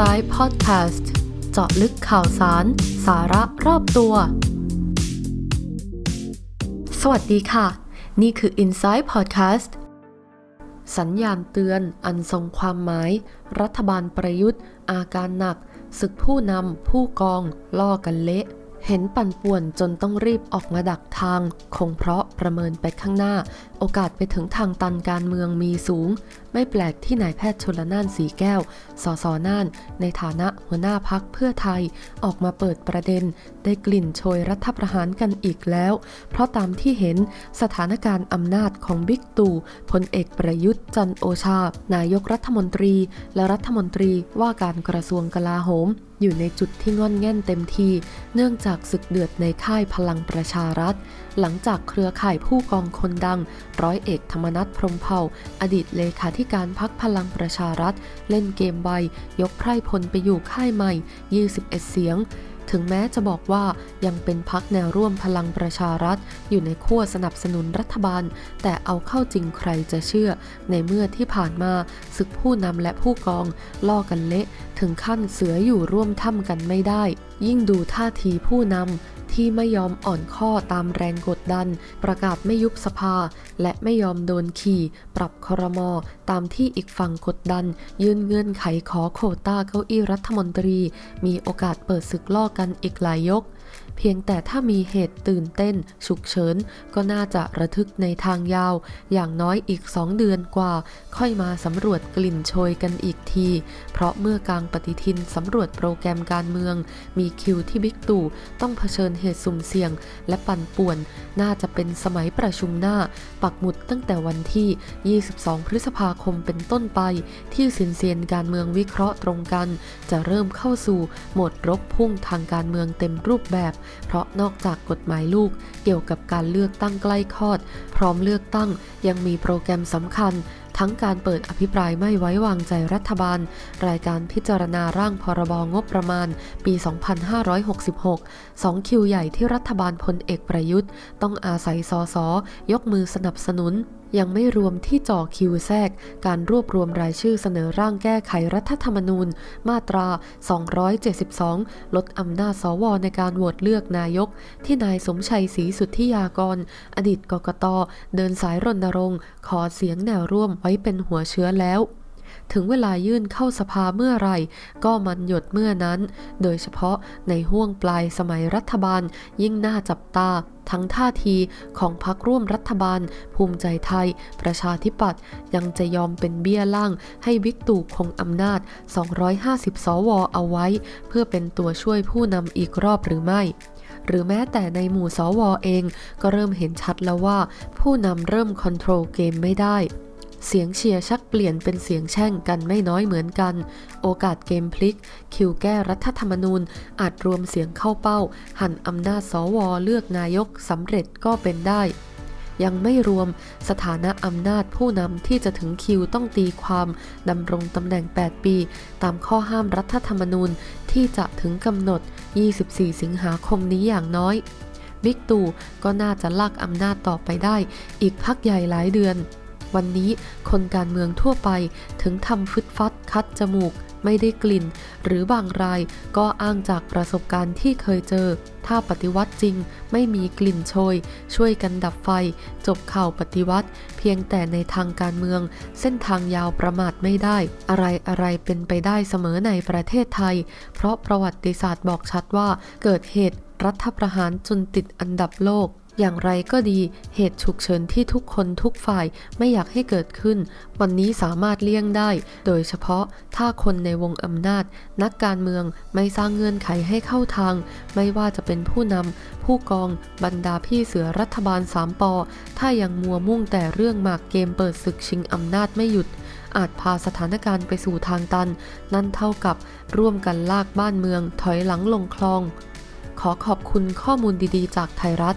Inside Podcast เจาะลึกข่าวสาร สาระรอบตัว สวัสดีค่ะ นี่คือ Inside Podcast สัญญาณเตือนอันทรงความหมาย รัฐบาลประยุทธ์ อาการหนัก ศึกผู้นำผู้กอง ล่อกันเละ เห็นปั่นป่วนจนต้องรีบออกมาดักทาง คงเพราะประเมินไปข้างหน้า โอกาสไปถึงทางตันการเมืองมีสูงไม่แปลกที่นายแพทย์ชนละนานสีแก้ว สสน่าน ในฐานะหัวหน้าพักเพื่อไทยออกมาเปิดประเด็น ได้กลิ่นโชยรัฐประหารกันอีกแล้ว เพราะตามที่เห็นสถานการณ์อำนาจของบิ๊กตู่พลเอกประยุทธ์จันโอชา นายกรัฐมนตรี และรัฐมนตรีว่าการกระทรวงกลาโหม อยู่ในจุดที่งอนแง่นเต็มที เนื่องจากศึกเดือดในค่ายพลังประชารัฐ หลังจากเครือข่ายผู้กองคนดัง ร้อยเอกธรรมนัฐพรมเผ่า อดีตเลขาธิการพักพลังประชารัฐ เล่นเกมไวยกไพร่พลไปอยู่ค่ายใหม่ 21 เสียง ถึงแม้จะบอกว่ายังเป็นพักแนวร่วมพลังประชารัฐ อยู่ในขั้วสนับสนุนรัฐบาล แต่เอาเข้าจริงใครจะเชื่อ ในเมื่อที่ผ่านมาศึกผู้นำและผู้กอง ล่อกันเละ ถึงขั้นเสืออยู่ร่วมถ้ำกันไม่ได้ ยิ่งดูท่าทีผู้นำ ที่ไม่ยอมอ่อนข้อตามแรงกดดัน ประกาศไม่ยุบสภา และไม่ยอมโดนขี่ ปรับครมอตามที่อีกฝั่งกดดัน ยื่นเงื่อนไขขอโคต้าเก้าอี้รัฐมนตรี มีโอกาสเปิดศึกล่อกันอีกหลายยก เพียงแต่ถ้ามีเหตุตื่นเต้น ฉุกเฉินก็น่าจะระทึกในทางยาว อย่างน้อยอีกสองเดือนกว่า ค่อยมาสำรวจกลิ่นโชยกันอีกที เพราะเมื่อกลางปฏิทินสำรวจโปรแกรมการเมือง มีคิวที่บิ๊กตู่ต้องเผชิญเหตุสุ่มเสี่ยง และปั่นป่วน น่าจะเป็นสมัยประชุมหน้า ปักหมุดตั้งแต่วันที่ 22 พฤษภาคมเป็นต้นไป ที่สินเซียนการเมืองวิเคราะห์ตรงกัน จะเริ่มเข้าสู่โหมดรบพุ่งทางการเมืองเต็มรูปแบบเพราะนอกจากกฎหมายลูกเกี่ยวกับการเลือกตั้งใกล้คลอด พร้อมเลือกตั้งยังมีโปรแกรมสำคัญ ทั้งการเปิดอภิปรายไม่ไว้วางใจรัฐบาล รายการพิจารณาร่างพรบงบประมาณ ปี 2566สองคิวใหญ่ที่รัฐบาลพลเอกประยุทธ์ ต้องอาศัยสสยกมือสนับสนุน ยังไม่รวมที่จ่อคิวแทรก การรวบรวมรายชื่อเสนอร่างแก้ไขรัฐธรรมนูญ มาตรา 272 ลดอำนาจสวในการโหวตเลือกนายก ที่นายสมชัยศรีสุทธิยากร อดีตกกตเดินสายรณรงค์ ขอเสียงแนวร่วมไว้เป็นหัวเชื้อแล้ว ถึงเวลายื่นเข้าสภาเมื่อไรก็มันหยดเมื่อนั้น โดยเฉพาะในห่วงปลายสมัยรัฐบาลยิ่งน่าจับตาทั้งท่าทีของพรรคร่วมรัฐบาล ภูมิใจไทย ประชาธิปัตย์ยังจะยอมเป็นเบี้ยล่างให้บิ๊กตู่คงอำนาจ 250 สวเอาไว้ เพื่อเป็นตัวช่วยผู้นำอีกรอบหรือไม่ หรือแม้แต่ในหมู่สวเองก็เริ่มเห็นชัดแล้วว่า ผู้นำเริ่มคอนโทรลเกมไม่ได้ เสียงเชียร์ชักเปลี่ยนเป็นเสียงแช่งกันไม่น้อยเหมือนกัน โอกาสเกมพลิก คิวแก้รัฐธรรมนูญ อาจรวมเสียงเข้าเป้า หันอำนาจสวเลือกนายกสำเร็จก็เป็นได้ยังไม่รวมสถานะอำนาจผู้นำที่จะถึงคิวต้องตีความดำรงตำแหน่ง 8 ปี ตามข้อห้ามรัฐธรรมนูญที่จะถึงกำหนด 24 สิงหาคมนี้อย่างน้อย บิ๊กตู่ก็น่าจะลากอำนาจต่อไปได้ อีกพักใหญ่หลายเดือน วันนี้คนการเมืองทั่วไปถึงทำฟึดฟัดคัดจมูก ไม่ได้กลิ่น หรือบางรายก็อ้างจากประสบการณ์ที่เคยเจอ ถ้าปฏิวัติจริง ไม่มีกลิ่นโชย ช่วยกันดับไฟ จบข่าวปฏิวัติ เพียงแต่ในทางการเมือง เส้นทางยาวประมาทไม่ได้ อะไรอะไรเป็นไปได้เสมอในประเทศไทย เพราะประวัติศาสตร์บอกชัดว่าเกิดเหตุรัฐประหารจนติดอันดับโลก อย่างไรก็ดีเหตุฉุกเฉินที่ทุกคนทุกฝ่ายไม่อยากให้เกิดขึ้น วันนี้สามารถเลี่ยงได้ โดยเฉพาะถ้าคนในวงอำนาจ นักการเมืองไม่สร้างเงื่อนไขให้เข้าทาง ไม่ว่าจะเป็นผู้นำผู้กอง บรรดาพี่เสือรัฐบาลสามปอ ถ้ายังมัวมุ่งแต่เรื่องหมากเกมเปิดศึกชิงอำนาจไม่หยุด อาจพาสถานการณ์ไปสู่ทางตัน นั่นเท่ากับร่วมกันลากบ้านเมืองถอยหลังลงคลอง ขอขอบคุณข้อมูลดีๆ จากไทยรัฐ